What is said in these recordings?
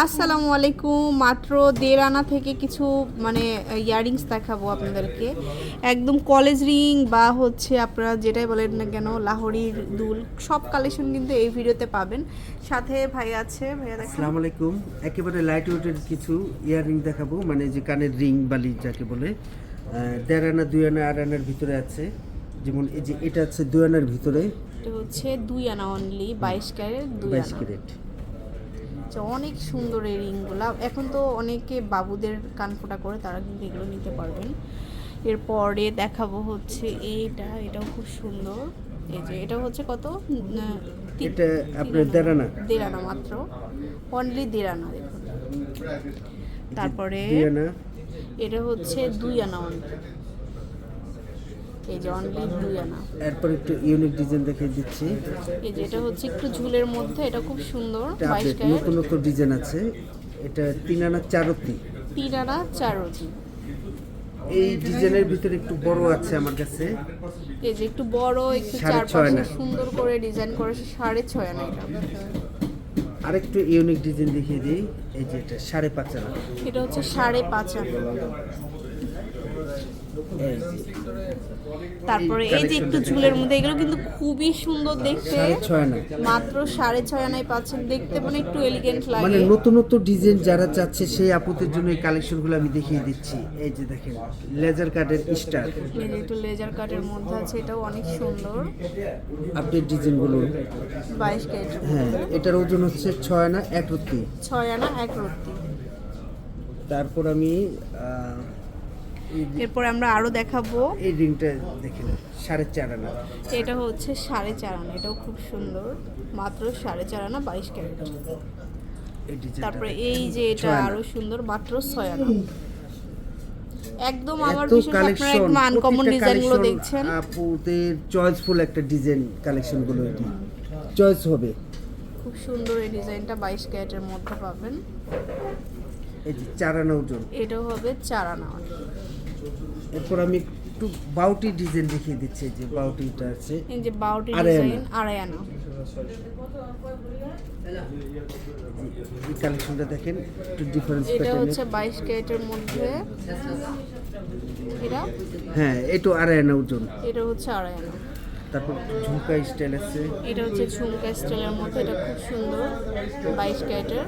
আসসালামু আলাইকুম। মাত্র দেড় আনা থেকে কিছু মানে ইয়ারিংস দেখাবো আপনাদেরকে। একদম কলেজ রিং বা হচ্ছে আপনারা যেটাই বলেন না কেন লাহোরির দুল সব কালেকশন কিন্তু এই ভিডিওতে পাবেন। সাথে ভাই আছে ভাইয়া আসসালামু আলাইকুম। একেবারে লাইট ওয়েটের কিছু ইয়াররিং দেখাবো মানে যে কানের রিং বালি যাকে বলে। দেড় আনা দুই আনা আড় আনার ভিতরে আছে। যেমন এই যে এটা আছে দুই আনার ভিতরে। এটা হচ্ছে দুই আনা অনলি বাইশ ক্যারেট দুই বাইশ ক্যারেট। আচ্ছা, অনেক সুন্দর এই রিংগুলো। এখন তো অনেকে বাবুদের কানফোটা করে তারা কিন্তু এগুলো নিতে পারবেন। এরপরে দেখাবো হচ্ছে এইটা এটাও খুব সুন্দর। এই যে এটা হচ্ছে কত? এটা আপনার তিন দেড় আনা দেড় আনা মাত্র। অনলি দেড় আনা দেখুন তারপরে এটা হচ্ছে দুই আনা অনলি এই যে অনলি দুই আনা এরপর একটু ইউনিক ডিজাইন দেখিয়ে দিচ্ছি। এই যে এটা হচ্ছে একটু ঝুলের মধ্যে এটা খুব সুন্দর বাইশ নতুন নতুন ডিজাইন আছে। এটা তিন আনা চারতি তিন আনা এই ডিজাইনের ভিতরে একটু বড় আছে আমার কাছে। এই যে একটু বড় একটু চারপাশে সুন্দর করে ডিজাইন করেছে সাড়ে ছয় আনা এটা। আরেকটু ইউনিক ডিজাইন দেখিয়ে দিই। এই যে এটা সাড়ে পাঁচ আনা। এটা হচ্ছে সাড়ে পাঁচ আনা। তারপরে এই যে একটু ঝুলের মধ্যে এগুলো কিন্তু খুবই সুন্দর দেখতে। মাত্র সাড়ে ছয় আনায় পাচ্ছেন। দেখতে মানে একটু এলিগেন্ট লাগে। মানে নতুন নতুন ডিজাইন যারা চাচ্ছে সেই আপুদের জন্য এই কালেকশনগুলো আমি দেখিয়ে দিচ্ছি। এই যে দেখেন লেজার কার্ডের স্টার। একটু লেজার কাটের মধ্যে আছে এটাও অনেক সুন্দর। আপডেট ডিজাইনগুলো। বাইশ হ্যাঁ এটার ওজন হচ্ছে ছয় আনা এক রত্তি। ছয় আনা এক রত্তি। তারপর আমি এরপর আমরা আরও দেখাবো। এই রিংটা দেখেন সাড়ে চার আনা। এটা হচ্ছে সাড়ে চার আনা এটাও খুব সুন্দর। মাত্র সাড়ে চার আনা বাইশ ক্যারেট। তারপরে এই যে এটা আরও সুন্দর মাত্র ছয় আনা। একদম আমার বিশেষ আপনারা একদম আনকমন ডিজাইনগুলো দেখছেন। আপুদের চয়েসফুল একটা ডিজাইন কালেকশনগুলো এটি। চয়েস হবে। খুব সুন্দর এই ডিজাইনটা বাইশ ক্যারেটের মধ্যে পাবেন। এই যে চার আনা ওজন। এটাও হবে চার আনা। এরপর আমি একটু বাউটি ডিজাইন দেখিয়ে দিচ্ছি যে বাউটিটা আছে। এই যে বাউটি। ডিজাইন আড়াই আনা। এই কালেকশনটা দেখেন একটু ডিফারেন্স এটা হচ্ছে বাইশ ক্যারেটের মধ্যে। এটা হ্যাঁ একটু আড়াই আনা ওজন। এটা হচ্ছে আড়াই আনা। তারপর ঝুমকা স্টাইল আছে। এটা হচ্ছে ঝুমকা স্টাইলের মধ্যে এটা খুব সুন্দর বাইশ ক্যারেটের।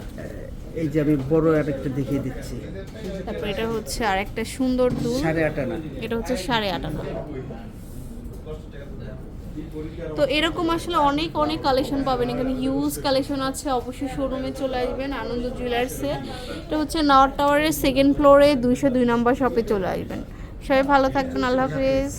এই যে আমি বড় আরেকটা দেখিয়ে দিচ্ছি। তারপর এটা হচ্ছে আরেকটা সুন্দর দুল। সাড়ে আট আনা। এটা হচ্ছে সাড়ে আট আনা। তো এরকম আসলে অনেক অনেক কালেকশন পাবেন। এখানে হিউজ কালেকশন আছে। অবশ্যই শোরুমে চলে আসবেন আনন্দ জুয়েলার্সে এটা হচ্ছে নর্থ টাওয়ারের সেকেন্ড ফ্লোরে দুইশো দুই নম্বর শপে চলে আসবেন। সবাই ভালো থাকবেন। আল্লাহ হাফিজ।